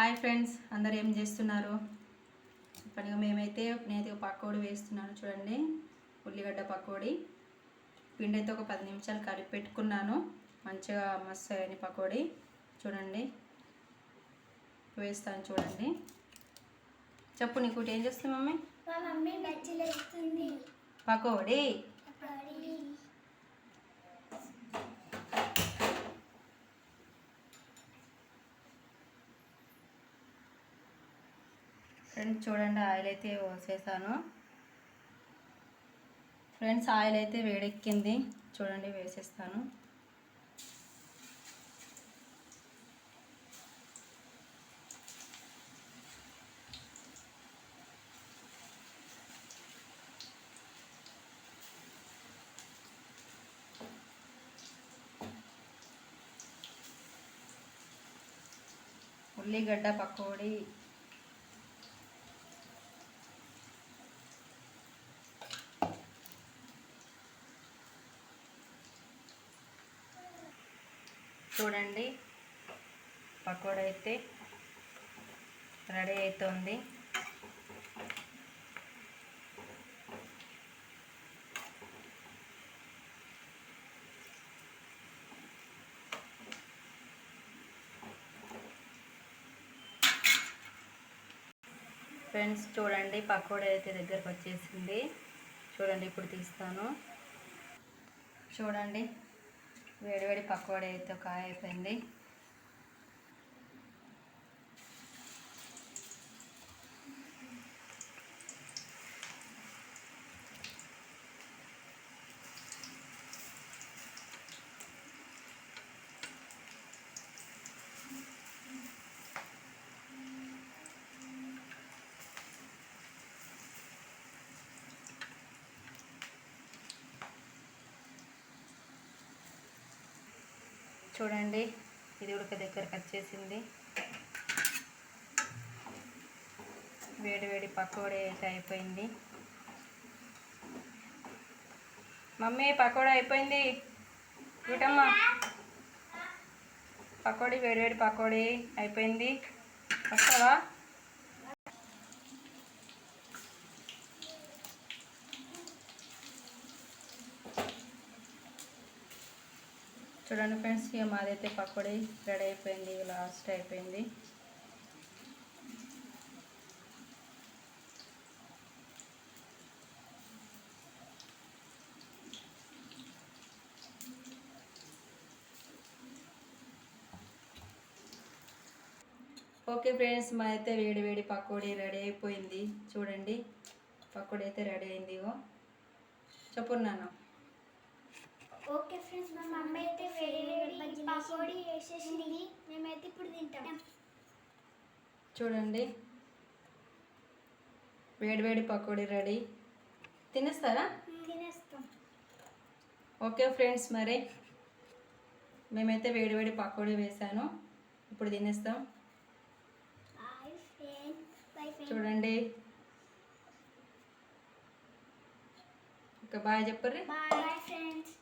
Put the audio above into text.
Hi friends అందరు ఏం చేస్తున్నారు? పనిగా మేమైతే నేనైతే ఒక పకోడీ వేస్తున్నాను చూడండి. ఉల్లిగడ్డ పకోడీ. పిండి అయితే ఒక పది నిమిషాలు కలిపి పెట్టుకున్నాను. మంచిగా మస్తు అయిన పకోడీ. చూడండి. వేస్తాను చూడండి. చెప్పు నీకు ఏం చేస్తుంది మమ్మీ? పకోడీ. ఫ్రెండ్స్ చూడండి ఆయిల్ అయితే వేసేసాను. ఫ్రెండ్స్ ఆయిల్ అయితే వేడెక్కింది. చూడండి వేసేస్తాను. ఉల్లిగడ్డ పకోడీ చూడండి. పకోడా అయితే రెడీ అవుతుంది ఫ్రెండ్స్ చూడండి పకోడా అయితే దగ్గరకు వచ్చేసింది. చూడండి ఇప్పుడు తీస్తాను. చూడండి. వేడివేడి పకోడీ అయితే ఒక కాయ అయిపోయింది చూడండి. ఇది ఉడక దగ్గరకు వచ్చేసింది వేడి వేడి పకోడీ అయితే అయిపోయింది. మమ్మీ పకోడా అయిపోయింది. చూడమ్మా పకోడీ వేడివేడి పకోడీ అయిపోయింది. వస్తావా? చూడండి ఫ్రెండ్స్ ఇక మాదైతే పకోడీ రెడీ అయిపోయింది లాస్ట్ అయిపోయింది. ఓకే ఫ్రెండ్స్ మాదైతే వేడి వేడి పకోడీ రెడీ అయిపోయింది. చూడండి పకోడీ అయితే రెడీ అయింది ఇగో. చెప్పు నాన్న. ఓకే ఫ్రెండ్స్ మా మమ్మీ అయితే వేడి వేడి పకోడీ వేసేసింది. మేమైతే ఇప్పుడు తింటాం. చూడండి. వేడి వేడి పకోడీ రెడీ. తినేస్తారా? తినేస్తాం. ఓకే ఫ్రెండ్స్ మరి మేమైతే వేడి వేడి పకోడీ వేసాను. ఇప్పుడు తినేస్తాం. హాయ్ ఫ్రెండ్స్ బై ఫ్రెండ్స్ చూడండి. ఇంకా బాయ్ చెప్పర్రి. Bye friends